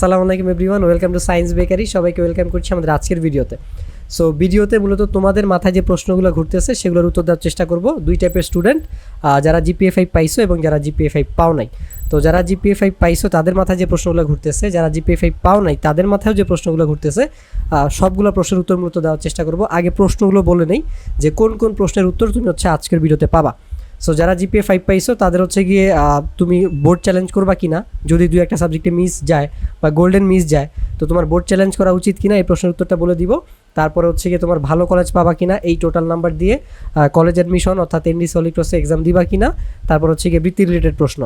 আসসালামু আলাইকুম everyone, welcome to Science Bakery. সবাইকে ওয়েলকাম করছি আমাদের আজকের ভিডিওতে। সো, ভিডিওতে মূলত তোমাদের মাথায় যে প্রশ্নগুলো ঘুরতেছে, সেগুলোর উত্তর দেওয়ার চেষ্টা করব। দুই টাইপের স্টুডেন্ট যারা জিপিএ ফাইভ পাইছো এবং যারা জিপিএ ফাইভ পাও নাই। তো যারা জিপিএ ফাইভ পাইছো, তাদের মাথায় যে প্রশ্নগুলো ঘুরতেছে, যারা জিপিএ ফাইভ পাও নাই, তাদের মাথায়ও যে প্রশ্নগুলো ঘুরতেছে সবগুলো প্রশ্নের উত্তর মূলত দেওয়ার চেষ্টা করব। আগে প্রশ্নগুলো বলে নেই যে কোন কোন প্রশ্নের উত্তর তুমি হচ্ছে আজকের ভিডিওতে পাবা। সো যারা জিপিএ ফাইভ পাইছো, তাদের হচ্ছে গিয়ে তুমি বোর্ড চ্যালেঞ্জ করবা কিনা, যদি দুই একটা সাবজেক্টে মিস যায় বা গোল্ডেন মিস যায়, তো তোমার বোর্ড চ্যালেঞ্জ করা উচিত কিনা, এই প্রশ্নের উত্তরটা বলে দিব। তারপরে হচ্ছে গিয়ে তোমার ভালো কলেজ পাবা কিনা, এই টোটাল নাম্বার দিয়ে কলেজ অ্যাডমিশন অর্থাৎ এনডি সলিক্রসে এক্সাম দিবা কিনা, তারপর হচ্ছে গিয়ে বৃত্তি রিলেটেড প্রশ্ন।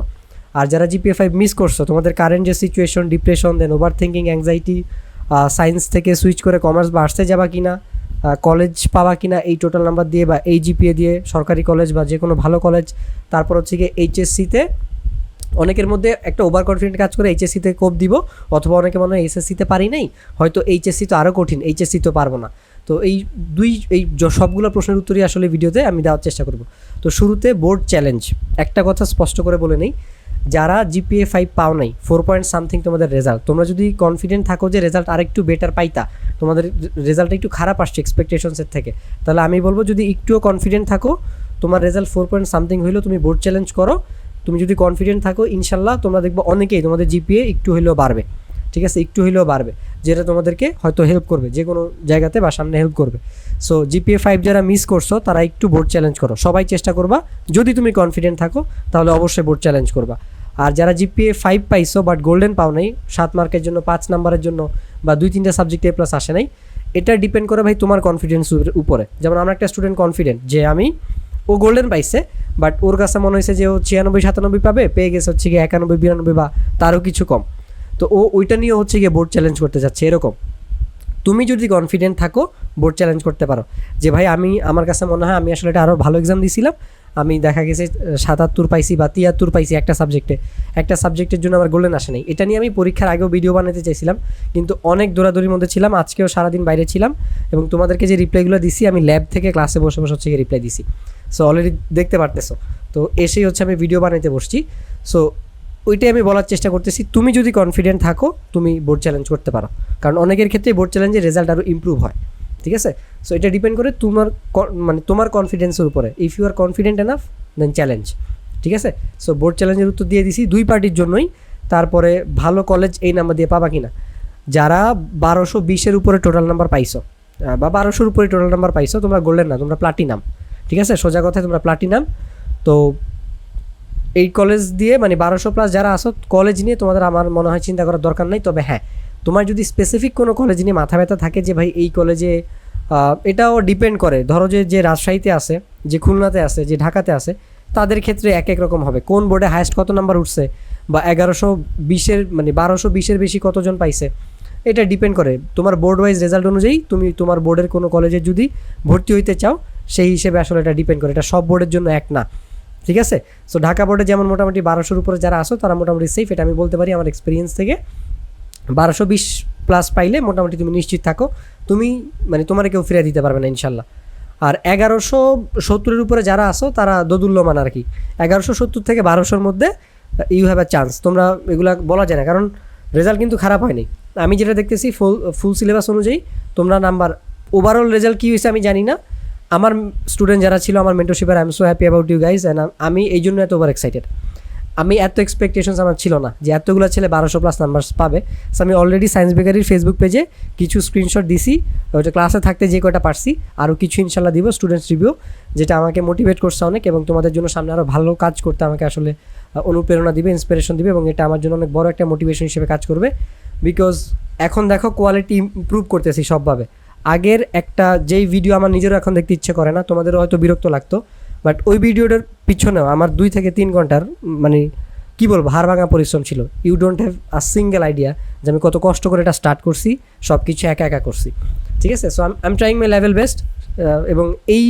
আর যারা জিপিএ ফাইভ মিস করছ, তোমাদের কারেন্ট যে situation depression then over thinking anxiety science থেকে সুইচ করে কমার্স বা আর্টসে যাবা কিনা কলেজ পাওয়া কিনা এই টোটাল নাম্বার দিয়ে বা এই জিপিএ দিয়ে, সরকারি কলেজ বা যে কোনো ভালো কলেজ তারপর হচ্ছে গিয়ে এইচএসসিতে অনেকের মধ্যে একটা ওভার কনফিডেন্ট কাজ করে এইচএসসিতে কোপ দিব, অথবা অনেকে মনে হয় এসএসসিতে পারি নাই, হয়তো এইচএসসি তো আরও কঠিন এইচএসসি তো পারব না। তো এই দুই, এই সবগুলো প্রশ্নের উত্তরই আসলে ভিডিওতে আমি দেওয়ার চেষ্টা করব। তো শুরুতে বোর্ড চ্যালেঞ্জ একটা কথা স্পষ্ট করে বলে নেই যারা জিপিএ ফাইভ পাও নাই ফোর পয়েন্ট সামথিং তোমাদের রেজাল্ট তোমরা যদি কনফিডেন্ট থাকো যে রেজাল্ট আরেকটু বেটার পাইতা, তোমাদের রেজাল্টটা একটু খারাপ আসছে এক্সপেকটেশনসের থেকে। তাহলে আমি বলব যদি একটুও কনফিডেন্ট থাকো, তোমার রেজাল্ট ফোর পয়েন্ট সামথিং হইলেও তুমি বোর্ড চ্যালেঞ্জ করো। তুমি যদি কনফিডেন্ট থাকো, ইনশাল্লাহ তোমরা দেখব অনেকেই তোমাদের জিপিএ একটু হইলেও বাড়বে। ঠিক আছে? একটু হইলেও বাড়বে। যেটা তোমাদেরকে হয়তো হেল্প করবে যে কোনো জায়গাতে বা সামনে হেল্প করবে। সো জিপিএ ফাইভ যারা মিস করছ, তারা একটু বোর্ড চ্যালেঞ্জ করো। সবাই চেষ্টা করবা, যদি তুমি কনফিডেন্ট থাকো, তাহলে অবশ্যই বোর্ড চ্যালেঞ্জ করবা। আর যারা জিপিএ ফাইভ পাইছো বাট গোল্ডেন পাও নাই, সাত মার্কের জন্য, পাঁচ নাম্বারের জন্য, বা দুই, তিনটা সাবজেক্টে প্লাস আসে নাই, এটা ডিপেন্ড করে ভাই তোমার কনফিডেন্স উপরে যেমন আমরা একটা স্টুডেন্ট কনফিডেন্ট যে আমি, ও গোল্ডেন পাইছে বাট ওর কাছে মনে হয়েছে যে ও ছিয়ানব্বই, সাতানব্বই পাবে, পেয়ে গেছে হচ্ছে গিয়ে একানব্বই, বিরানব্বই বা তারও কিছু কম। তো ও ওইটা নিয়ে হচ্ছে গিয়ে বোর্ড চ্যালেঞ্জ করতে যাচ্ছে, এরকম। তুমি যদি কনফিডেন্ট থাকো বোর্ড চ্যালেঞ্জ করতে পারো। যে ভাই, আমি, আমার কাছে মনে হয় আমি আসলে এটা আরও ভালো এক্সাম দিয়েছিলাম আমি দেখা গেছে সাতাত্তর পাইছি বা তিয়াত্তর পাইছি একটা সাবজেক্টে একটা সাবজেক্টের জন্য আমার গোল্ডেন আসে নাই। এটা নিয়ে আমি পরীক্ষার আগেও ভিডিও বানাতে চাইছিলাম, কিন্তু অনেক দৌড়াদৌড়ির মধ্যে ছিলাম, আজকেও সারাদিন বাইরে ছিলাম এবং তোমাদেরকে যে রিপ্লাইগুলো দিছি, আমি ল্যাব থেকে ক্লাসে বসে বসে হচ্ছে রিপ্লাই দিছি। সো অলরেডি দেখতে পারতেছো। তো এসেই হচ্ছে আমি ভিডিও বানাইতে বসছি। সো ওইটাই আমি বলার চেষ্টা করতেছি। তুমি যদি কনফিডেন্ট থাকো, তুমি বোর্ড চ্যালেঞ্জ করতে পারো। কারণ অনেকের ক্ষেত্রে বোর্ড চ্যালেঞ্জের রেজাল্ট আরও ইমপ্রুভ হয়। ঠিক আছে? সো এটা ডিপেন্ড করে তোমার মানে তোমার কনফিডেন্সের উপরে। If you are confident enough then challenge ঠিক আছে? সো বোর্ড চ্যালেঞ্জের উত্তর দিয়ে দিছি দুই পার্টির জন্যই। তারপরে ভালো কলেজ এই নাম্বার দিয়ে পাবা কিনা? যারা বারোশো বিশের উপরে টোটাল নাম্বার পাইছো বা বারোশোর উপরে টোটাল নাম্বার পাইছো, তোমরা গোল্ডেন না, তোমরা প্লাটিনাম ঠিক আছে? সোজা কথায় তোমরা প্লাটিনাম তো এই কলেজ দিয়ে মানে বারোশো প্লাস যারা আসো কলেজ নিয়ে তোমাদের আমার মনে হয় চিন্তা করার দরকার নাই। তবে হ্যাঁ তোমার যদি স্পেসিফিক কোনো কলেজ নিয়ে মাথা ব্যথা থাকে যে ভাই এই কলেজে এটাও ডিপেন্ড করে। ধরো যে যে রাজশাহীতে আছে, যে খুলনাতে আছে, যে ঢাকাতে আছে, তাদের ক্ষেত্রে এক এক রকম হবে। কোন বোর্ডে হায়েস্ট কত নাম্বার উঠছে বা এগারোশো বিশের মানে বারোশো বিশের বেশি কতজন পাইছে, এটা ডিপেন্ড করে। তোমার বোর্ড ওয়াইজ রেজাল্ট অনুযায়ী তুমি তোমার বোর্ডের কোনো কলেজে যদি ভর্তি হইতে চাও, সেই হিসেবে আসলে এটা ডিপেন্ড করে। এটা সব বোর্ডের জন্য এক না। ঠিক আছে? সো ঢাকা বোর্ডে যেমন মোটামুটি বারোশোর উপরে যারা আসো তারা মোটামুটি সেফ এটা আমি বলতে পারি আমার এক্সপিরিয়েন্স থেকে। বারোশো বিশ প্লাস পাইলে মোটামুটি তুমি নিশ্চিত থাকো। তুমি মানে তোমার কেউ ফিরে দিতে পারবে না, ইনশাল্লাহ। আর এগারোশো সত্তরের উপরে যারা আসো তারা দোদুল্যমান আর কি। এগারোশো সত্তর থেকে বারোশোর মধ্যে ইউ হ্যাভ আ চান্স তোমরা এগুলা বলা যায় না, কারণ রেজাল্ট কিন্তু খারাপ হয়নি। আমি যেটা দেখতেছি ফুল ফুল সিলেবাস অনুযায়ী, তোমরা নাম্বার ওভারঅল রেজাল্ট কী হয়েছে আমি জানি না। আমার স্টুডেন্ট যারা ছিল, আমার মেন্টরশিপের I am so happy about you guys and আমি এই জন্য এত ওভার এক্সাইটেড আমি এত এক্সপেকটেশনস আমার ছিল না যে এতগুলো ছেলে বারোশো প্লাস নাম্বার পাবে। সো আমি অলরেডি সায়েন্স বেকারির ফেসবুক পেজে কিছু স্ক্রিনশট দিছি ওইটা ক্লাসে থাকতে যে কয়টা পারছি আরও কিছু ইনশাল্লাহ দিব স্টুডেন্টস রিভিউ যেটা আমাকে মোটিভেট করছে অনেক এবং তোমাদের জন্য সামনে আরও ভালো কাজ করতে আমাকে আসলে অনুপ্রেরণা দিবে ইন্সপিরেশন দিবে এবং এটা আমার জন্য অনেক বড় একটা মোটিভেশন হিসেবে কাজ করবে। বিকজ এখন দেখো কোয়ালিটি ইমপ্রুভ করতেছি সবভাবে। আগের একটা যেই ভিডিও আমার নিজেরও এখন দেখতে ইচ্ছে করে না, তোমাদেরও হয়তো বিরক্ত লাগতো বাট ওই ভিডিওটার পিছনেও আমার দুই থেকে তিন ঘণ্টার মানে কী বলব, হাড় ভাঙা পরিশ্রম ছিল। You don't have a single idea যে আমি কত কষ্ট করে এটা স্টার্ট করছি সব কিছু একা একা করছি। ঠিক আছে? So I am trying my level best এবং এই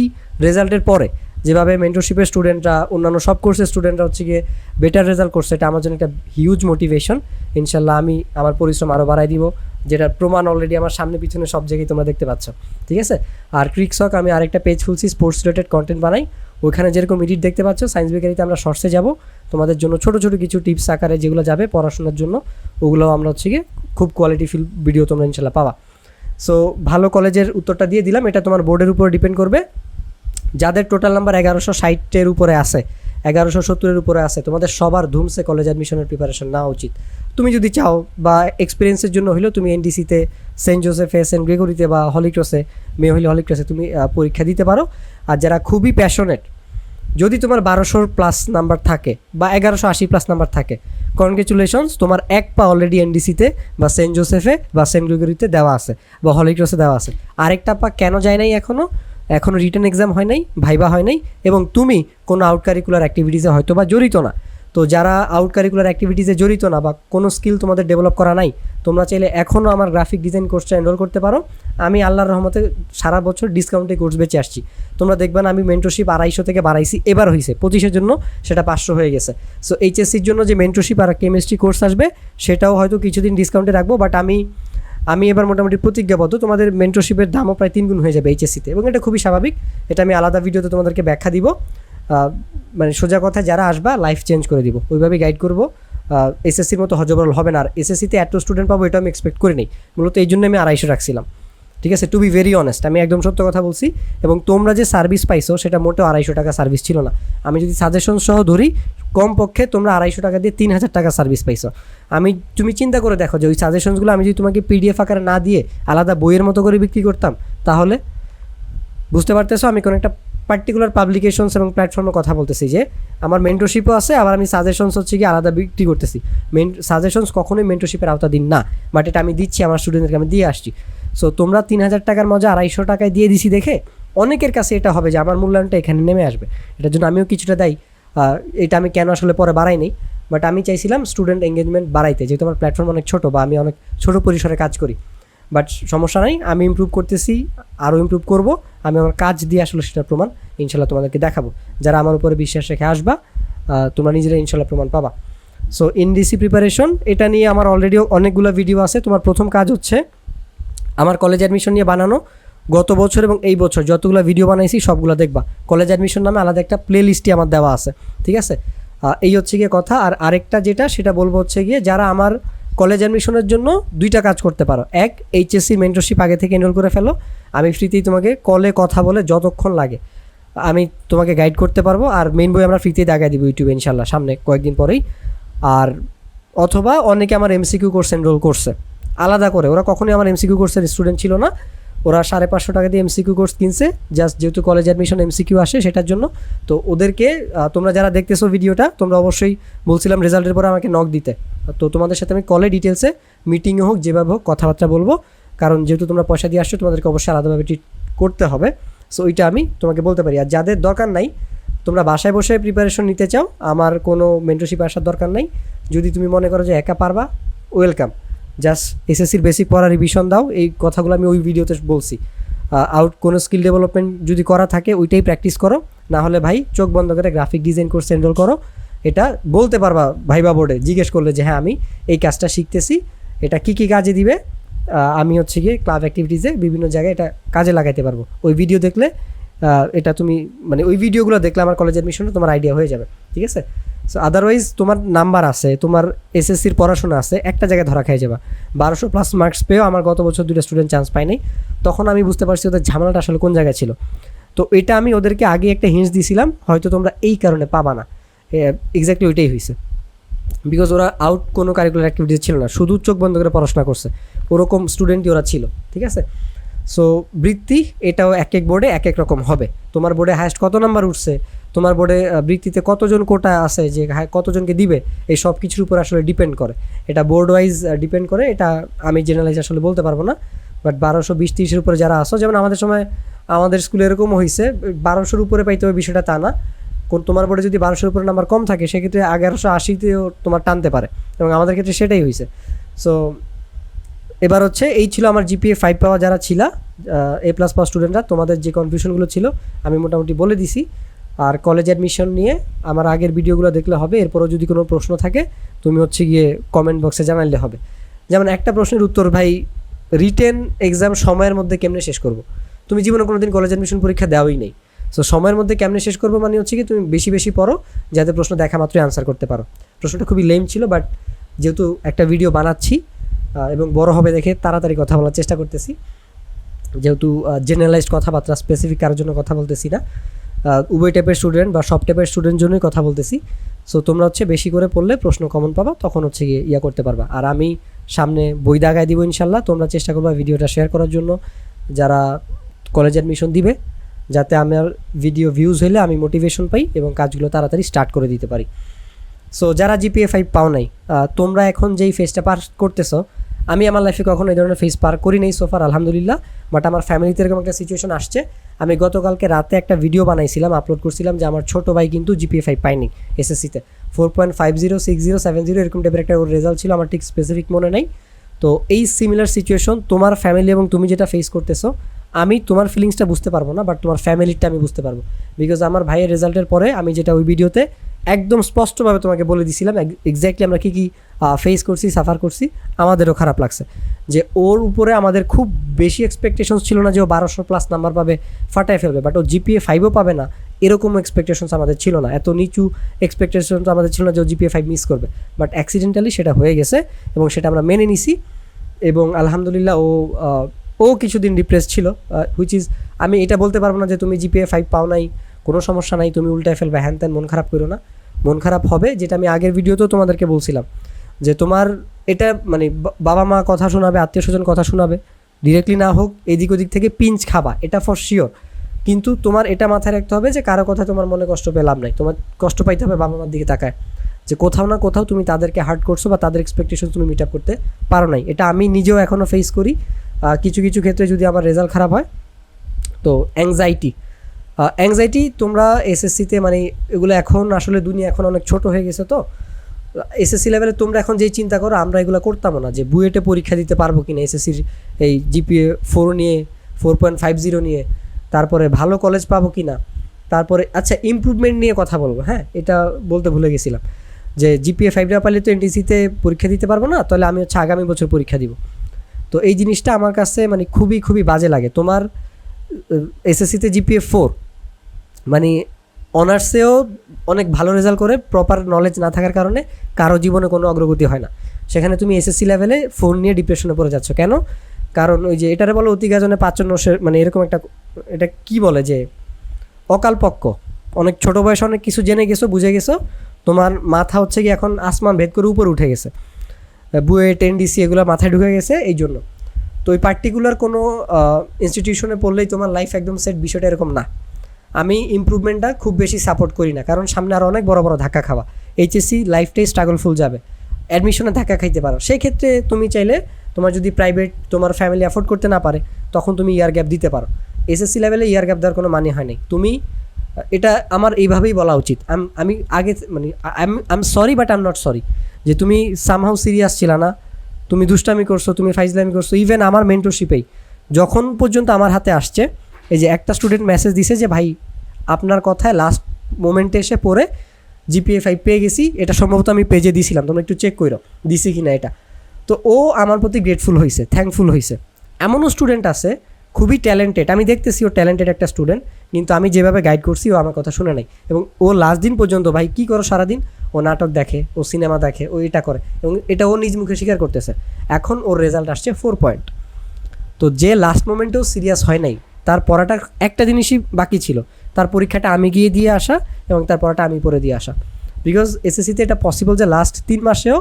রেজাল্টের পরে যেভাবে মেন্টরশিপের স্টুডেন্টরা অন্যান্য সব কোর্সের স্টুডেন্টরা হচ্ছে গিয়ে বেটার রেজাল্ট করছে, এটা আমার জন্য একটা হিউজ মোটিভেশন ইনশাল্লাহ আমি আমার পরিশ্রম আরও বাড়াই দিব, যেটার প্রমাণ অলরেডি আমার সামনে পিছনে সব জায়গায় তোমরা দেখতে পাচ্ছ, ঠিক আছে? আর ক্রিকসক আমি আরেকটা পেজ খুলছি স্পোর্টস রিলেটেড কন্টেন্ট বানাই, ওইখানে যেরকম এডিট দেখতে পাচ্ছ সায়েন্স বেকারিতে আমরা শর্টসে যাব, তোমাদের জন্য ছোট ছোট কিছু টিপস আকারে যেগুলো যাবে পড়াশোনার জন্য ওগুলো আমরা হচ্ছে গিয়ে খুব কোয়ালিটি ফিল ভিডিও তোমরা ইনশাল্লাহ পাবা। সো ভালো কলেজের উত্তরটা দিয়ে দিলাম, এটা তোমার বোর্ডের উপর ডিপেন্ড করবে। যাদের টোটাল নাম্বার এগারোশো ষাটের উপরে আছে, এগারোশো সত্তরের উপরে আছে, তোমাদের সবার ধুমসে কলেজ অ্যাডমিশনের প্রিপারেশন নেওয়া উচিত। তুমি যদি চাও বা এক্সপিরিয়েন্সের জন্য হলেও তুমি এনডিসিতে সেন্ট জোসেফে সেন্ট গ্রেগরিতে বা হলিক্রসে মেয়ে হলে হলিক্রসে তুমি পরীক্ষা দিতে পারো। আর যারা খুবই প্যাশনেট যদি তোমার বারোশোর প্লাস নাম্বার থাকে বা এগারোশো আশি প্লাস নাম্বার থাকে কনগ্রেচুলেশনস তোমার এক পা অলরেডি এনডিসিতে বা সেন্ট জোসেফে বা সেন্ট গ্রেগরিতে দেওয়া আছে বা হলিক্রসে দেওয়া আছে। আরেকটা পা কেন যায় নাই এখনও এখনও রিটার্ন এক্সাম হয় নাই, ভাইবা হয় নাই, এবং তুমি কোনো আউট কারিকুলার অ্যাক্টিভিটিসে হয়তো বা জড়িত না। তো যারা আউট কারিকুলার অ্যাক্টিভিটিসে জড়িত না বা কোনো স্কিল তোমাদের ডেভেলপ করা নাই, তোমরা চাইলে এখনও আমার গ্রাফিক ডিজাইন কোর্সটা এনরোল করতে পারো। আমি আল্লাহর রহমতে সারা বছর ডিসকাউন্টে কোর্স বেঁচে আসছি। তোমরা দেখবে না, আমি মেন্টরশিপ আড়াইশো থেকে বাড়াইছি, এবার হয়েছে পঁচিশের জন্য সেটা পাঁচশো হয়ে গেছে। সো এইচএসসির জন্য যে মেন্টরশিপ আর কেমিস্ট্রি কোর্স আসবে, সেটাও হয়তো কিছুদিন ডিসকাউন্টে রাখব বাট আমি আমি এবার মোটামুটি প্রতিজ্ঞাবদ্ধ। তোমাদের মেন্টরশিপের দামও প্রায় তিন গুণ হয়ে যাবে এইচএসসিতে এবং এটা খুবই স্বাভাবিক। এটা আমি আলাদা ভিডিওতে তোমাদেরকে ব্যাখ্যা দিব। মানে সোজা কথা, যারা আসবা লাইফ চেঞ্জ করে দিব। ওইভাবেই গাইড করব। এসএসসির মতো হজবরল হবে না। আর এসএসসিতে এত স্টুডেন্ট পাবো এটা আমি এক্সপেক্ট করি নিই। মূলত এই জন্য আমি আড়াইশো রাখছিলাম। ঠিক আছে? টু বি ভেরি অনেস্ট আমি একদম সত্য কথা বলছি। এবং তোমরা যে সার্ভিস পাইছো, সেটা মোটেও আড়াইশো টাকা সার্ভিস ছিল না। আমি যদি সাজেশন সহ ধরি কমপক্ষে তোমরা আড়াইশো টাকা দিয়ে তিন হাজার টাকা সার্ভিস পাইছো। আমি, তুমি চিন্তা করে দেখো যে ওই সাজেশনসগুলো আমি যদি তোমাকে পিডিএফ আকারে না দিয়ে আলাদা বইয়ের মতো করে বিক্রি করতাম, তাহলে বুঝতে পারতেছো আমি কোনো একটা পার্টিকুলার পাবলিকেশনস এবং প্ল্যাটফর্মে কথা বলতেছি যে আমার মেন্টরশিপও আছে, আবার আমি সাজেশনস হচ্ছে কি আলাদা বিক্রি করতেছি। মেন সাজেশনস কখনোই মেন্টরশিপের আওতাধীন না বাট এটা আমি দিচ্ছি, আমার স্টুডেন্টদেরকে আমি দিয়ে আসছি। সো তোমরা তিন হাজার টাকার মজা আড়াইশো টাকায় দিয়ে দিছি দেখে অনেকের কাছে এটা হবে যে আমার মূল্যায়নটা এখানে নেমে আসবে। এটার জন্য আমিও কিছুটা দেয়। এটা আমি কেন আসলে পরে বাড়াই নেই বাট আমি চাইছিলাম স্টুডেন্ট এঙ্গেজমেন্ট বাড়াইতে, যেহেতু আমার প্ল্যাটফর্ম অনেক ছোটো বা আমি অনেক ছোটো পরিসরে কাজ করি। বাট সমস্যা নাই, আমি ইমপ্রুভ করতেছি আরও ইমপ্রুভ করব, আমি আমার কাজ দিয়ে আসলে সেটার প্রমাণ ইনশাল্লাহ তোমাদেরকে দেখাবো। যারা আমার উপরে বিশ্বাস রেখে আসবা তোমরা নিজেরা ইনশাল্লাহ প্রমাণ পাবা। সো এনডিসি প্রিপারেশন এটা নিয়ে আমার অলরেডি অনেকগুলো ভিডিও আছে, তোমার প্রথম কাজ হচ্ছে আমার কলেজ অ্যাডমিশন নিয়ে বানানো। গত বছর এবং এই বছর যতগুলো ভিডিও বানাইছি, সবগুলো দেখবা। কলেজ অ্যাডমিশন নামে আলাদা একটা প্লে লিস্টই আমার দেওয়া আছে, ঠিক আছে? এই হচ্ছে গিয়ে কথা। আর আরেকটা যেটা, সেটা বলব হচ্ছে গিয়ে যারা আমার কলেজ অ্যাডমিশনের জন্য দুইটা কাজ করতে পারো। এক এইচএসসি মেন্টরশিপ আগে থেকে এনরোল করে ফেলো। আমি ফ্রিতেই তোমাকে কলে কথা বলে যতক্ষণ লাগে, আমি তোমাকে গাইড করতে পারব। আর মেন বই আমরা ফ্রিতেই দেখাই দিব ইউটিউবে ইনশাল্লাহ সামনে কয়েকদিন পরেই। আর অথবা অনেকে আমার এমসিকিউ কোর্স এনরোল করছে। আলাদা করে, ওরা কখনোই আমার এমসিকিউ কোর্সের স্টুডেন্ট ছিল না। ওরা সাড়ে পাঁচশো টাকা দিয়ে এমসিকিউ কোর্স কিনছে জাস্ট যেহেতু কলেজ অ্যাডমিশন এমসিকিউ আসে সেটার জন্য। তো ওদেরকে তোমরা যারা দেখতেছো ভিডিওটা, তোমরা অবশ্যই বলছিলাম রেজাল্টের পরে আমাকে নক দিতে। তো তোমাদের সাথে আমি কলে ডিটেলসে মিটিংয়ে হোক, যেভাবে হোক কথাবার্তা বলব। কারণ যেহেতু তোমরা পয়সা দিয়ে আসছো, তোমাদেরকে অবশ্যই আলাদাভাবে ট্রিট করতে হবে। সো ওইটা আমি তোমাকে বলতে পারি। আর যাদের দরকার নাই, তোমরা বাসায় বসে প্রিপারেশন নিতে চাও, আমার কোনো মেন্টরশিপ আসার দরকার নাই। যদি তুমি মনে করো যে একা পারবা ওয়েলকাম জাস্ট এসএসসির বেসিক পড়া রিভিশন দাও, এই কথাগুলো আমি ওই ভিডিওতে বলছি। আউট কোনো স্কিল ডেভেলপমেন্ট যদি করা থাকে, ওইটাই প্র্যাকটিস করো। না হলে ভাই চোখ বন্ধ করে গ্রাফিক ডিজাইন কোর্স এনরোল করো। এটা বলতে পারবা ভাইবা বোর্ডে জিজ্ঞেস করলে যে হ্যাঁ আমি এই কাজটা শিখতেছি। এটা কি কি কাজে দিবে? আমি হচ্ছে গিয়ে ক্লাব অ্যাক্টিভিটিসে বিভিন্ন জায়গায় এটা কাজে লাগাইতে পারব। ওই ভিডিও দেখলে এটা তুমি মানে ওই ভিডিওগুলো দেখলে আমার কলেজ অ্যাডমিশনে তোমার আইডিয়া হয়ে যাবে। ঠিক আছে? সো আদারওয়াইজ তোমার নাম্বার আছে, তোমার এসএসসির পড়াশোনা আছে, একটা জায়গায় ধরা খেয়ে যাবা। বারোশো প্লাস মার্কস পেয়েও আমার গত বছর দুটো স্টুডেন্ট চান্স পায় নাই। তখন আমি বুঝতে পারছি ওদের ঝামেলাটা আসলে কোন জায়গায় ছিল। তো এটা আমি ওদেরকে আগে একটা হিন্স দিয়েছিলাম হয়তো তোমরা এই কারণে পাবা না। এক্স্যাক্টলি ওইটাই হয়েছে বিকজ ওরা আউট কোনো কারিকুলার অ্যাক্টিভিটিস ছিল না, শুধু চোখ বন্ধ করে পড়াশোনা করছে। ওরকম স্টুডেন্টই ওরা ছিল, ঠিক আছে? সো বৃত্তি এটাও এক এক বোর্ডে এক এক রকম হবে। তোমার বোর্ডে হায়েস্ট কত নাম্বার উঠছে? তোমার বোর্ডে বৃত্তিতে কতজন কোটা আছে যে কতজনকে দিবে, এই সব কিছুর উপর আসলে ডিপেন্ড করে। এটা বোর্ড ওয়াইজ ডিপেন্ড করে, এটা আমি জেনারেলাইজ আসলে বলতে পারব না বাট বারোশো বিশ তিরিশের উপরে যারা আসো যেমন আমাদের সময়, আমাদের স্কুলে এরকমও হয়েছে বারোশোর উপরে পাইতে হবে বিষয়টা তা না। কোন তোমার বোর্ডে যদি বারোশোর উপরে নাম্বার কম থাকে, সেক্ষেত্রে এগারোশো আশিতেও তোমার টানতে পারে। এবং আমাদের ক্ষেত্রে সেটাই হয়েছে সো এবার হচ্ছে, এই ছিল আমার জিপিএ ফাইভ পাওয়া যারা ছিলা এ প্লাস পাওয়া স্টুডেন্টরা তোমাদের যে কনফিউশনগুলো ছিল, আমি মোটামুটি বলে দিছি। আর কলেজ অ্যাডমিশন নিয়ে আমার আগের ভিডিওগুলো দেখলে হবে, এরপরও যদি কোনো প্রশ্ন থাকে, তুমি হচ্ছে গিয়ে কমেন্ট বক্সে জানাইলে হবে। যেমন একটা প্রশ্নের উত্তর, ভাই রিটেন এক্সাম সময়ের মধ্যে কেমনে শেষ করব? তুমি জীবনে কোনোদিন কলেজ অ্যাডমিশন পরীক্ষা দেওয়াই নেই। সো সময়ের মধ্যে কেমনে শেষ করব মানে হচ্ছে কি তুমি বেশি বেশি পড়ো, যাতে প্রশ্ন দেখা মাত্রই আনসার করতে পারো। প্রশ্নটা খুবই লেম ছিল বাট যেহেতু একটা ভিডিও বানাচ্ছি এবং বড় হবে দেখে তাড়াতাড়ি কথা বলার চেষ্টা করতেছি। যেহেতু জেনারেলাইজড কথাবার্তা স্পেসিফিক কারোর জন্য কথা বলতেছি না। উভয় টাইপের স্টুডেন্ট বা সব টাইপের স্টুডেন্ট জন্যই কথা বলতেছি। সো তোমরা হচ্ছে বেশি করে পড়লে প্রশ্ন কমন পাবা, তখন হচ্ছে গিয়ে ইয়া করতে পারবা। আর আমি সামনে বই দাগায় দিব ইনশাল্লাহ, তোমরা চেষ্টা করবা ভিডিওটা শেয়ার করার জন্য। যারা কলেজ অ্যাডমিশন দিবে, যাতে আমার ভিডিও ভিউজ হলে আমি মোটিভেশন পাই এবং কাজগুলো তাড়াতাড়ি স্টার্ট করে দিতে পারি। সো যারা জিপিএ ফাইভ পাও নাই তোমরা এখন যেই ফেজটা পার করতেছো আমি আমার লাইফে কখনো এই ধরনের ফেস পার করি নাই সোফার আলহামদুলিল্লাহ বাট আমার ফ্যামিলিতে এরকম একটা সিচুয়েশন আসছে। আমি গতকালকে রাতে একটা ভিডিও বানাইছিলাম আপলোড করছিলাম যে আমার ছোটো ভাই কিন্তু জিপিএ ফাইভ পাইনি এসএসসিতে four point five zero six zero seven zero এরকম টাইপের একটা ওর রেজাল্ট ছিল, আমার ঠিক স্পেসিফিক মনে নেই। তো এই সিমিলার সিচুয়েশন তোমার ফ্যামিলি এবং তুমি যেটা ফেস করতেছো, আমি তোমার ফিলিংসটা বুঝতে পারব না বাট তোমার ফ্যামিলিটা আমি বুঝতে পারব। বিকজ আমার ভাইয়ের রেজাল্টের পরে আমি যেটা ওই ভিডিওতে একদম স্পষ্টভাবে তোমাকে বলে দিছিলাম এক্স্যাক্টলি আমরা কী কী ফেস করছি সাফার করছি, আমাদেরও খারাপ লাগছে। যে ওর উপরে আমাদের খুব বেশি এক্সপেকটেশনস ছিল না যে ও বারোশো প্লাস নাম্বার পাবে, ফাটায় ফেলবে বাট ও জিপিএ ফাইভও পাবে না, এরকম এক্সপেকটেশনস আমাদের ছিল না। এত নিচু এক্সপেকটেশনস আমাদের ছিল না যে ও জিপিএ ফাইভ মিস করবে। বাট অ্যাক্সিডেন্টালি সেটা হয়ে গেছে এবং সেটা আমরা মেনে নিছি এবং আলহামদুলিল্লাহ ও ও কিছুদিন ডিপ্রেস ছিল হুইচ ইজ আমি এটা বলতে পারব না যে তুমি জিপিএ ফাইভ পাও নাই। কোনো সমস্যা নাই, তুমি উল্টায় ফেলবে, হ্যান ত্যান, মন খারাপ করো না। মন খারাপ হবে, যেটা আমি আগের ভিডিওতেও তোমাদেরকে বলছিলাম, যে তোমার এটা মানে বাবা মা কথা শোনাবে, আত্মীয় স্বজন কথা শোনাবে ডিরেক্টলি না হোক, এদিক ওদিক থেকে পিঞ্চ খাবা, এটা ফর শিওর কিন্তু তোমার এটা মাথায় রাখতে হবে যে কারও কথা তোমার মনে কষ্ট পেয়ে লাভ নাই। তোমার কষ্ট পাইতে হবে বাবা মার দিকে তাকায়। যে কোথাও না কোথাও তুমি তাদেরকে হার্ট করছ বা তাদের এক্সপেকটেশন তুমি মিট আপ করতে পারো নাই। এটা আমি নিজেও এখনও ফেস করি। কিছু কিছু ক্ষেত্রে যদি আমার রেজাল্ট খারাপ হয়, তো অ্যাংজাইটি অ্যাংজাইটি তোমরা এসএসসিতে মানে এগুলো এখন আসলে দুনিয়া এখন অনেক ছোট হয়ে গেছে তো। এসএসসি লেভেলে তোমরা এখন যেই চিন্তা করো, আমরা এগুলো করতামও না যে বুয়েটে পরীক্ষা দিতে পারব কি না এসএসসির এই জিপিএ ফোর নিয়ে ফোর পয়েন্ট ফাইভ জিরো নিয়ে, তারপরে ভালো কলেজ পাবো কি না তারপরে আচ্ছা ইমপ্রুভমেন্ট নিয়ে কথা বলব হ্যাঁ এটা বলতে ভুলে গেছিলাম। যে জিপিএ ফাইভটা পারলে তো এনটিসিতে পরীক্ষা দিতে পারব না, তাহলে আমি হচ্ছে আগামী বছর পরীক্ষা দিব। তো এই জিনিসটা আমার কাছে মানে খুবই খুবই বাজে লাগে। তোমার এসএসসিতে জিপিএ ফোর মানে অনার্সেও অনেক ভালো রেজাল্ট করে প্রপার নলেজ না থাকার কারণে কারও জীবনে কোনো অগ্রগতি হয় না। সেখানে তুমি এসএসসি লেভেলে ফোন নিয়ে ডিপ্রেশনে পড়ে যাচ্ছ। কেন? কারণ ওই যে এটারে বলো অতিগাজনে পাচন্ন মানে এরকম একটা, এটা কি বলে যে অকালপক্ষ অনেক ছোট বয়সে অনেক কিছু জেনে গেছো, বুঝে গেছো, তোমার মাথা হচ্ছে কি এখন আসমান ভেদ করে উপরে উঠে গেছে। বুয়েট এনডিসি এগুলো মাথায় ঢুকে গেছে এই জন্য। তো ওই পার্টিকুলার কোনো ইনস্টিটিউশনে পড়লেই তোমার লাইফ একদম সেট বিষয়টা এরকম না। আমি ইমপ্রুভমেন্টটা খুব বেশি সাপোর্ট করি না, কারণ সামনে আরও অনেক বড় বড় ধাক্কা খাওয়া এইচএসসি লাইফটাই স্ট্রাগলফুল যাবে। অ্যাডমিশনে ধাক্কা খাইতে পারো। সেই ক্ষেত্রে তুমি চাইলে তোমার যদি প্রাইভেট তোমার ফ্যামিলি অ্যাফোর্ড করতে না পারে, তখন তুমি ইয়ার গ্যাপ দিতে পারো। এসএসসি লেভেলে ইয়ার গ্যাপ দেওয়ার কোনো মানে হয় নাই। তুমি, এটা আমার এইভাবেই বলা উচিত। আম- আমি আগে মানে I am sorry but I am not sorry যে তুমি সামহাউ সিরিয়াস ছিল না, তুমি দুষ্টামি করছ, তুমি ফাইজলামি করছ ইভেন আমার মেন্টরশিপেই যখন পর্যন্ত আমার হাতে আসছে এই যে একটা স্টুডেন্ট মেসেজ দিছে যে, ভাই, আপনার কথায় লাস্ট মোমেন্টে এসে পড়ে জিপিএ ফাইভ পেয়ে গেছি। এটা সম্ভবত আমি পেজে দিছিলাম। তোমরা একটু চেক করো দিছি কি না এটা? তো ও আমার প্রতি গ্রেটফুল হয়েছে থ্যাঙ্কফুল হয়েছে এমনও স্টুডেন্ট আছে, খুবই ট্যালেন্টেড আমি দেখতেছি ও ট্যালেন্টেড একটা স্টুডেন্ট কিন্তু আমি যেভাবে গাইড করছি, ও আমার কথা শুনে নাই। এবং ও লাস্ট দিন পর্যন্ত, ভাই, কী করো সারাদিন? ও নাটক দেখে, ও সিনেমা দেখে, ও এটা করে। এবং এটা ও নিজ মুখে স্বীকার করতেছে। এখন ওর রেজাল্ট আসছে ফোর পয়েন্ট তো যে লাস্ট মোমেন্টেও সিরিয়াস হয় নাই তার পড়াটা একটা জিনিসই বাকি ছিল। তার পরীক্ষাটা আমি গিয়ে দিয়ে আসা এবং তার পড়াটা আমি পড়ে দিয়ে আসা। বিকজ এসএসসিতে এটা পসিবল যে লাস্ট তিন মাসেও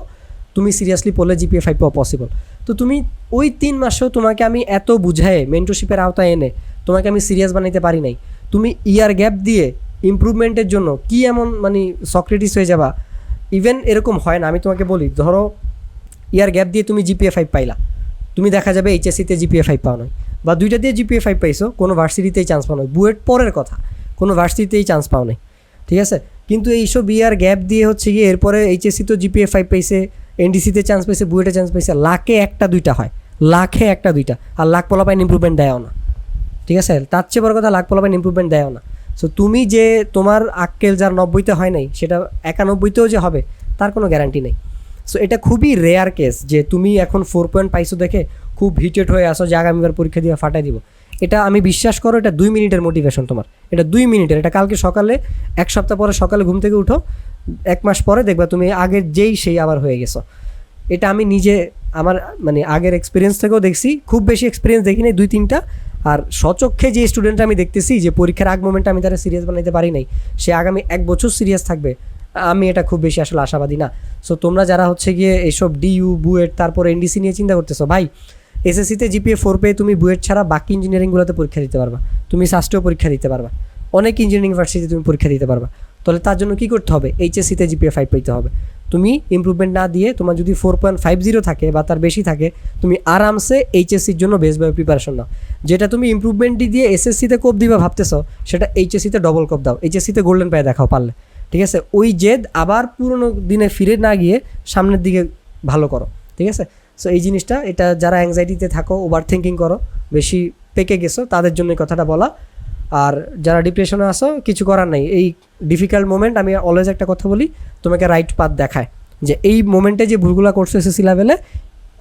তুমি সিরিয়াসলি পড়লে জিপিএ ফাইভ পাওয়া পসিবল তো তুমি ওই তিন মাসেও তোমাকে আমি এত বুঝায়ে মেন্টরশিপের আওতায় এনে তোমাকে আমি সিরিয়াস বানাইতে পারি নাই। তুমি ইয়ার গ্যাপ দিয়ে ইমপ্রুভমেন্টের জন্য কি এমন মানে সক্রেটিস হয়ে যাবা? ইভেন এরকম হয় না। আমি তোমাকে বলি, ধরো ইয়ার গ্যাপ দিয়ে তুমি জিপিএ ফাইভ পাইলা। তুমি দেখা যাবে এইচএসসিতে জিপিএ ফাইভ পাও নয় বা দুইটা দিয়ে জিপিএ ফাইভ পাইছো, কোনো ভার্সিটিতেই চান্স পাও নয় বুয়েট পরের কথা, কোনো ভার্সিটিতেই চান্স পাও নাই, ঠিক আছে? কিন্তু এইসব ইয়ার গ্যাপ দিয়ে হচ্ছে গিয়ে এরপরে এইচএসসি তো জিপিএ ফাইভ পাইছে এনডিসিতে চান্স পাইছে, বুয়েটে চান্স পাইছে, লাখে একটা দুইটা হয়, লাখে একটা দুইটা, আর লাখ পোলাপাইন ইম্প্রুভমেন্ট দেয়ও না, ঠিক আছে? তার চেয়ে বড় কথা, লাখ পোলাপাইন ইম্প্রুভমেন্ট দেয়ও না। সো তুমি যে তোমার আক্কেল যার নব্বইতে হয় নাই, সেটা একানব্বইতেও যে হবে, তার কোনো গ্যারান্টি নেই। সো এটা খুবই রেয়ার কেস যে তুমি এখন ফোর পয়েন্ট পাইছো দেখে খুব হিটেড হয়ে আসো যে আগামীবার পরীক্ষা দিয়ে ফাটাই দিব। এটা আমি বিশ্বাস করো, এটা দুই মিনিটের মোটিভেশন তোমার। এটা দুই মিনিটের, এটা কালকে সকালে, এক সপ্তাহ পরে সকালে ঘুম থেকে উঠো, এক মাস পরে দেখবা তুমি আগের যেই সেই আবার হয়ে গেছো। এটা আমি নিজে আমার মানে আগের এক্সপিরিয়েন্স থেকেও দেখছি, খুব বেশি এক্সপিরিয়েন্স দেখিনি দুই, তিনটা। আর সচক্ষে যে স্টুডেন্ট আমি দেখতেছি যে পরীক্ষার আগ মোমেন্টে আমি তারা সিরিয়াস বানাইতে পারি নাই, সে আগামী এক বছর সিরিয়াস থাকবে, আমি এটা খুব বেশি আসলে আশাবাদী না। সো তোমরা যারা হচ্ছে গিয়ে এইসব ডিইউ বুয়েট তারপর এনডিসি নিয়ে চিন্তা করতেছো, ভাই এসএসসিতে জিপিএ ফোর পেয়ে তুমি বুয়েট ছাড়া বাকি ইঞ্জিনিয়ারিংগুলোতে পরীক্ষা দিতে পারবা। তুমি সাস্টেও পরীক্ষা দিতে পারবা। অনেক ইঞ্জিনিয়ারিং ইউনিভার্সিটিতে তুমি পরীক্ষা দিতে পারবা। তাহলে তার জন্য কী করতে হবে? এইচএসসিতে জিপিএ ফাইভ পেতে হবে। তুমি ইমপ্রুভমেন্ট না দিয়ে তোমার যদি ফোর পয়েন্ট ফাইভ জিরো থাকে বা তার বেশি থাকে, তুমি আরামসে এইচএসসির জন্য বেসভাবে প্রিপারেশন নাও। যেটা তুমি ইমপ্রুভমেন্টই দিয়ে এসএসসিতে কোপ দিবা ভাবতেছো, সেটা এইচএসসিতে ডবল কোপ দাও। এইচএসসিতে গোল্ডেন পায়ে দেখাও পারলে। ঠিক আছে? ওই জেদ আবার পুরনো দিনে ফিরে না গিয়ে সামনের দিকে ভালো করো। ঠিক আছে? সো এই জিনিসটা, এটা যারা অ্যাংজাইটিতে থাকো ওভার থিঙ্কিং করো, বেশি পেকে গেছো, তাদের জন্য কথাটা বলা। আর যারা ডিপ্রেশনে আসো কিছু করার নেই। এই ডিফিকাল্ট মোমেন্ট আমি অলওয়েজ একটা কথা বলি, তোমাকে রাইট পাথ দেখায়। যে এই মোমেন্টে যে ভুলগুলো করছ এসএসসি লেভেলে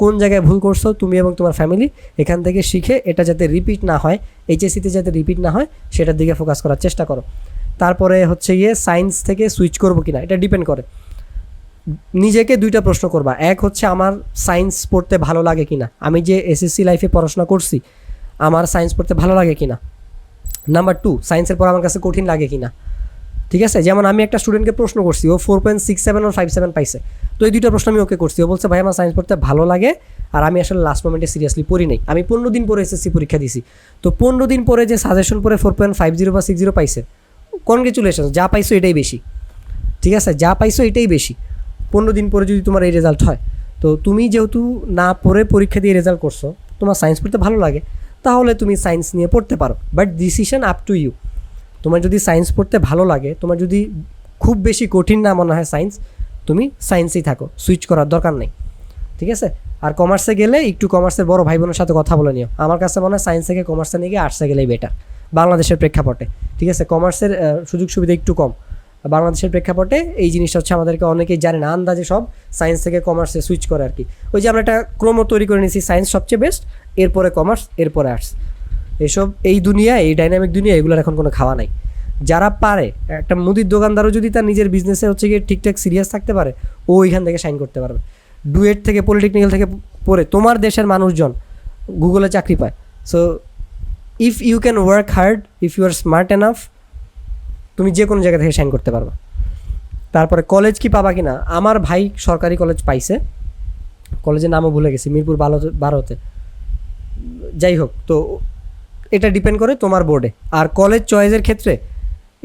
কোন জায়গায় ভুল করছ, তুমি এবং তোমার ফ্যামিলি এখান থেকে শিখে এটা যাতে রিপিট না হয় এইচএসসিতে যাতে রিপিট না হয়, সেটার দিকে ফোকাস করার চেষ্টা করো। তারপরে হচ্ছে গিয়ে সায়েন্স থেকে সুইচ করব কিনা, এটা ডিপেন্ড করে। নিজেকে দুইটা প্রশ্ন করবা। এক হচ্ছে, আমার সায়েন্স পড়তে ভালো লাগে কিনা? আমি যে এসএসসি লাইফে পড়াশোনা করছি, আমার সায়েন্স পড়তে ভালো লাগে কিনা? নাম্বার টু সায়েন্সের পর আমার কাছে কঠিন লাগে কিনা? ঠিক আছে? যেমন আমি একটা স্টুডেন্টকে প্রশ্ন করছি, ও ফোর পয়েন্ট সিক্স সেভেন ও ফাইভ সেভেন পাইছে। তো এই দুইটা প্রশ্ন আমি ওকে করছি। ও বলছে, ভাই, আমার সায়েন্স পড়তে ভালো লাগে আর আমি আসলে লাস্ট মোমেন্টে সিরিয়াসলি পড়ি নাই। আমি পনেরো দিন পরে এসএসসি পরীক্ষা দিছি। তো পনেরো দিন পরে যে সাজেশন পরে ফোর পয়েন্ট ফাইভ জিরো বা সিক্স জিরো পাইছে কনগ্রেচুলেশন যা পাইছো এটাই বেশি। ঠিক আছে? যা পাইছো এটাই বেশি। পনেরো দিন পরে যদি তোমার এই রেজাল্ট হয়। তো তুমি যেহেতু না পড়ে পরীক্ষা দিয়ে রেজাল্ট করছ, তোমার সায়েন্স পড়তে ভালো লাগে, তাহলে তুমি সায়েন্স নিয়ে পড়তে পারো। But decision up to you তোমার যদি সায়েন্স পড়তে ভালো লাগে, তোমার যদি খুব বেশি কঠিন না মনে হয় সায়েন্স তুমি সায়েন্সেই থাকো সুইচ করার দরকার নেই। ঠিক আছে? আর কমার্সে গেলে একটু কমার্সের বড় ভাই বোনের সাথে কথা বলে নিও। আমার কাছে মনে হয় সায়েন্স থেকে কমার্সে নিয়ে গিয়ে আর্টসে গেলেই বেটার বাংলাদেশের প্রেক্ষাপটে। ঠিক আছে? কমার্সের সুযোগ সুবিধা একটু কম। বাংলাদেশের প্রেক্ষাপটে এই জিনিসটা হচ্ছে আমাদেরকে অনেকেই জানে না। আন্দাজে সব সায়েন্স থেকে কমার্সে সুইচ করে আর কি ওই যে আমরা একটা ক্রম তৈরি করে নিয়েছি সায়েন্স সবচেয়ে বেস্ট এরপরে কমার্স এরপরে আর্টস এসব এই দুনিয়া, এই ডাইনামিক দুনিয়া, এগুলোর এখন কোনো খাওয়া নাই। যারা পারে, একটা মুদির দোকানদারও যদি তার নিজের বিজনেসে হচ্ছে গিয়ে ঠিকঠাক সিরিয়াস থাকতে পারে, ও ওইখান থেকে সাইন করতে পারবে। ডুয়েট থেকে পলিটেকনিক্যাল থেকে পড়ে তোমার দেশের মানুষজন গুগলে চাকরি পায়। So if you can work hard if you are smart enough তুমি যে কোনো জায়গা থেকে সাইন করতে পারবা। তারপরে কলেজ কি পাবা কিনা? আমার ভাই সরকারি কলেজ পাইছে। কলেজের নামও ভুলে গেছি, মিরপুর বারো, বারোতে। যাই হোক, তো এটা ডিপেন্ড করে তোমার বোর্ডে আর কলেজ চয়েসের ক্ষেত্রে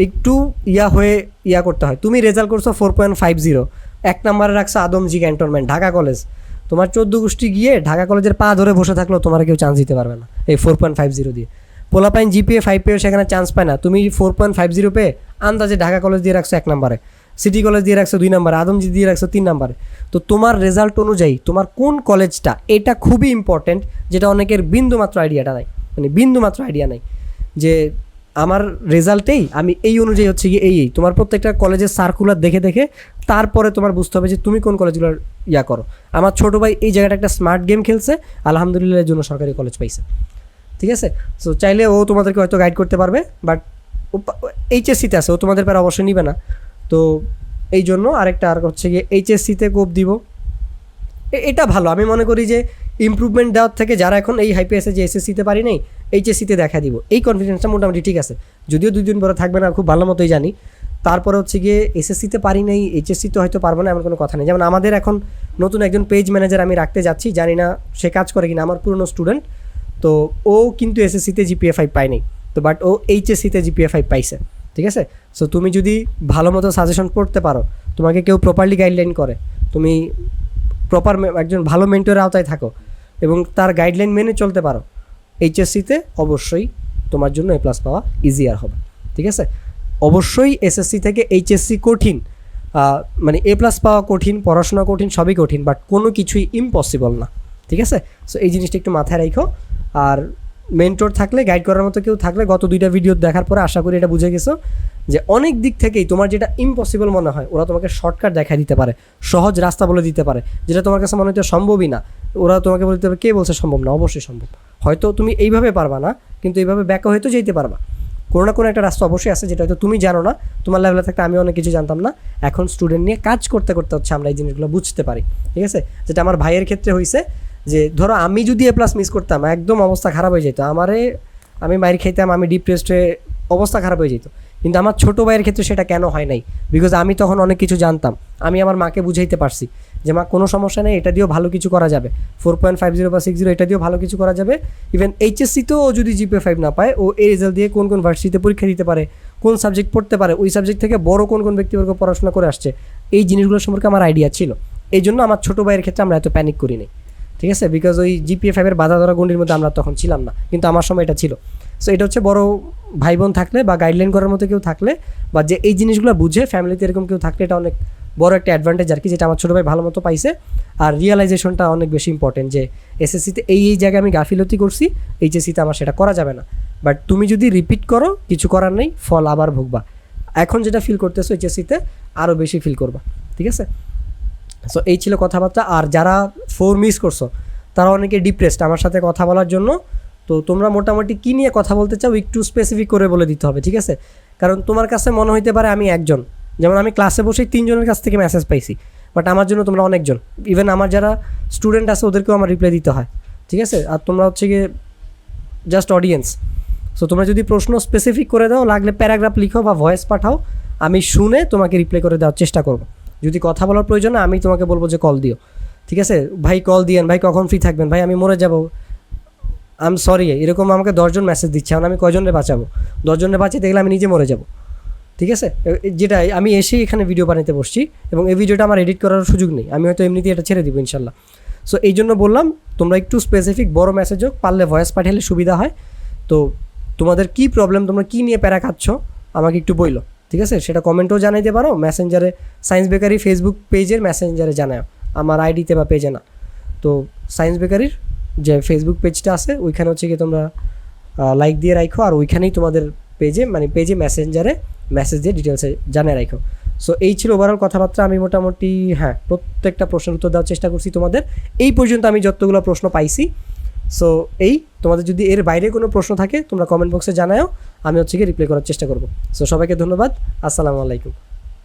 একটু ইয়া হয়ে ইয়া করতে হয়। তুমি রেজাল্ট করছ ফোর পয়েন্ট ফাইভ জিরো এক নম্বরে রাখছো আদমজি ক্যান্টনমেন্ট ঢাকা কলেজ তোমার চোদ্দ গোষ্ঠী গিয়ে ঢাকা কলেজের পা ধরে বসে থাকলেও তোমার কেউ চান্স দিতে পারবে না, এই ফোর পয়েন্ট ফাইভ জিরো দিয়ে। পোলাপাইন জিপিএ, ফাইভ পেয়েও সেখানে চান্স পায় না। তুমি ফোর পয়েন্ট ফাইভ জিরো পেয়ে আন্দাজে ঢাকা কলেজ দিয়ে রাখছো এক নম্বরে। সিটি কলেজ দিয়ে রাখছো দুই নম্বরে। আদমজি দিয়ে রাখছো তিন নম্বরে। তো তোমার রেজাল্ট অনুযায়ী তোমার কোন কলেজটা এটা খুবই ইম্পর্ট্যান্ট যেটা অনেকের বিন্দু মাত্র আইডিয়াটা নাই। মানে বিন্দু মাত্র আইডিয়া নাই। যে আমার রেজাল্টেই আমি এই অনুযায়ী হচ্ছে কি এই এই। তোমার প্রত্যেকটা কলেজের সার্কুলার দেখে দেখে তারপরে তোমার বুঝতে হবে যে তুমি কোন কলেজগুলোর ইয়া করো। আমার ছোটো ভাই এই জায়গাটা একটা স্মার্ট গেম খেলছে, আলহামদুলিল্লাহ এর জন্য সরকারি কলেজ পাইছে। ঠিক আছে? সো চাইলে ও তোমাদেরকে হয়তো গাইড করতে পারবে বাট এইচএসসিতে আছে, ও তোমাদের প্যারা অবশ্যই নিবে না। তো, এই জন্য আরেকটা আর হচ্ছে গিয়ে এইচএসসিতে কোপ দিব। এটা ভালো। আমি মনে করি যে ইমপ্রুভমেন্ট দেওয়ার থেকে যারা এখন এই হাইপে এসে যে এসএসসিতে পারি নাই এইচএসসিতে দেখা দিব। এই কনফিডেন্সটা মোটামুটি ঠিক আছে। যদিও দুই দিন পরে থাকবে না, খুব ভালো মতোই জানি। তারপরে হচ্ছে গিয়ে এসএসসিতে পারি নাই এইচএসসিতে হয়তো পারব না, এমন কোনো কথা নেই। যেমন আমাদের এখন নতুন একজন পেজ ম্যানেজার আমি রাখতে যাচ্ছি, জানি না সে কাজ করে কিনা, আমার পুরনো স্টুডেন্ট তো ও কিন্তু এসএসসিতে জিপিএ ফাইভ পায়নি, তো বাট ও এইচএসসিতে জিপিএ ফাইভ পাইছে, ঠিক আছে? সো তুমি যদি ভালো মতো সাজেশন পড়তে পারো, তোমাকে কেউ প্রপারলি গাইডলাইন করে, তুমি প্রপার একজন ভালো মেন্টরের আওতায় থাকো এবং তার গাইডলাইন মেনে চলতে পারো এইচএসসিতে অবশ্যই তোমার জন্য এ প্লাস পাওয়া ইজিয়ার হবে, ঠিক আছে? অবশ্যই এসএসসি থেকে এইচএসসি কঠিন মানে এ প্লাস পাওয়া কঠিন, পড়াশোনা কঠিন, সবই কঠিন বাট কোনো কিছুই ইম্পসিবল না, ঠিক আছে? সো এই জিনিসটা একটু মাথায় রাখো আর মেন্টর থাকলে গাইড করার মতো কেউ থাকলে গত দুইটা ভিডিও দেখার পরে আশা করি এটা বুঝে গেছো যে অনেক দিক থেকেই তোমার যেটা ইম্পসিবল মনে হয়, ওরা তোমাকে শর্টকাট দেখা দিতে পারে, সহজ রাস্তা বলে দিতে পারে, যেটা তোমার কাছে মনে হচ্ছে সম্ভবই না। ওরা তোমাকে বলতে পারে, কে বলছে সম্ভব না? অবশ্যই সম্ভব। হয়তো তুমি এইভাবে পারবা না, কিন্তু এইভাবে ব্যাকও হয়তো যেতে পারবা। কোনো না কোনো একটা রাস্তা অবশ্যই আছে যেটা হয়তো তুমি জানো না, তোমার লেভেলে থাকতে আমি অনেক কিছু জানতাম না। এখন স্টুডেন্ট নিয়ে কাজ করতে করতে হচ্ছে আমরা এই জিনিসগুলো বুঝতে পারি, ঠিক আছে? যেটা আমার ভাইয়ের ক্ষেত্রে হয়েছে যে ধরো আমি যদি এ প্লাস মিস করতাম, একদম অবস্থা খারাপ হয়ে যেত। আমারে আমি মাইর খেতাম আমি ডিপ্রেসড হয়ে অবস্থা খারাপ হয়ে যেত। কিন্তু আমার ছোটো ভাইয়ের ক্ষেত্রে সেটা কেন হয় নাই? বিকজ আমি তখন অনেক কিছু জানতাম। আমি আমার মাকে বুঝাইতে পারছি যে, মা, কোনো সমস্যা নেই, এটা দিয়েও ভালো কিছু করা যাবে। ফোর পয়েন্ট ফাইভ জিরো বা সিক্স জিরো এটা দিয়েও ভালো কিছু করা যাবে। ইভেন এইচএসসিতেও ও যদি জিপে ফাইভ না পায়, ও এই রেজাল্ট দিয়ে কোন কোন ভার্সিটিতে পরীক্ষা দিতে পারে, কোন সাবজেক্ট পড়তে পারে, ওই সাবজেক্ট থেকে বড় কোন কোন ব্যক্তিবর্গ পড়াশোনা করে আসছে, এই জিনিসগুলো সম্পর্কে আমার আইডিয়া ছিল। এই জন্য আমার ছোটো ভাইয়ের ক্ষেত্রে আমরা এত প্যানিক করি করিনি ঠিক আছে? বিকজ ওই জিপিএ ফাইভের বাধা ধরা গণ্ডির মধ্যে আমরা তখন ছিলাম না। কিন্তু আমার সময় এটা ছিল। সো এটা হচ্ছে বড় ভাই বোন থাকলে বা গাইডলাইন করার মতো কেউ থাকলে বা যে এই জিনিসগুলো বুঝে ফ্যামিলিতে এরকম কেউ থাকলে এটা অনেক বড় একটা অ্যাডভান্টেজ আর কি, যেটা আমার ছোটো ভাই ভালো মতো পাইছে। আর রিয়েলাইজেশনটা অনেক বেশি ইম্পর্টেন্ট যে এসএসসিতে এই এই জায়গায় আমি গাফিলতি করছি এইচএসসিতে আমার সেটা করা যাবে না। বাট তুমি যদি রিপিট করো, কিছু করার নেই, ফল আবার ভুগবা। এখন যেটা ফিল করতেছো এইচএসসিতে আরও বেশি ফিল করবা। ঠিক আছে? সো এই ছিল কথাবার্তা। আর যারা ফোর মিস করছ, তারা অনেকে ডিপ্রেসড আমার সাথে কথা বলার জন্য, তো তোমরা মোটামুটি কী নিয়ে কথা বলতে চাও একটু স্পেসিফিক করে বলে দিতে হবে, ঠিক আছে? কারণ তোমার কাছে মনে হইতে পারে আমি একজন। যেমন আমি ক্লাসে বসেই তিনজনের কাছ থেকে মেসেজ পাইছি বাট আমার জন্য তোমরা অনেকজন। ইভেন আমার যারা স্টুডেন্ট আছে, ওদেরকেও আমার রিপ্লাই দিতে হয়, ঠিক আছে? আর তোমরা হচ্ছে গিয়ে জাস্ট অডিয়েন্স সো তোমরা যদি প্রশ্ন স্পেসিফিক করে দাও, লাগলে প্যারাগ্রাফ লিখো বা ভয়েস পাঠাও, আমি শুনে তোমাকে রিপ্লাই করে দেওয়ার চেষ্টা করব। যদি কথা বলার প্রয়োজন হয়, আমি তোমাকে বলব যে কল দিও। ঠিক আছে? ভাই কল দিয়েন। ভাই কখন ফ্রি থাকবেন? ভাই আমি মরে যাব। আম সরি এরকম আমাকে দশজন মেসেজ দিচ্ছে। এখন আমি কয়জনে বাঁচাবো? দশজনে বাঁচাতে গেলে আমি নিজে মরে যাব। ঠিক আছে? যেটা আমি এসেই এখানে ভিডিও বানাতে বসছি এবং এই ভিডিওটা আমার এডিট করার সুযোগ নেই। আমি হয়তো এমনিতেই এটা ছেড়ে দিব ইনশাল্লাহ। সো এই জন্য বললাম তোমরা একটু স্পেসিফিক বড় মেসেজ হোক পারলে ভয়েস পাঠালে সুবিধা হয়। তো তোমাদের কি প্রবলেম তোমরা কি নিয়ে প্যারা খাচ্ছ আমাকে একটু বইলো। ঠিক আছে? সেটা কমেন্টও জানাইতে পারো। মেসেঞ্জারে সায়েন্স বেকারি ফেসবুক পেজের মেসেঞ্জারে জানাও। আমার আইডিতে বা পেজে না। তো সায়েন্স বেকারির যে ফেসবুক পেজটা আছে, ওইখানে হচ্ছে কি তোমরা লাইক দিয়ে রাখো আর ওইখানেই তোমাদের পেজে মানে পেজে মেসেঞ্জারে মেসেজ দিয়ে ডিটেলসে জানিয়ে রাখো সো এই ছিল ওভারঅল কথাবার্তা। আমি মোটামুটি হ্যাঁ প্রত্যেকটা প্রশ্নের উত্তর দেওয়ার চেষ্টা করছি তোমাদের। এই পর্যন্ত আমি যতগুলো প্রশ্ন পাইছি সো এই, তোমাদের যদি এর বাইরে কোনো প্রশ্ন থাকে, তোমরা কমেন্ট বক্সে জানাও আমি হচ্ছে গিয়ে রিপ্লাই করার চেষ্টা করব। সো সবাইকে ধন্যবাদ, আসসালামু আলাইকুম।